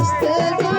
আসতে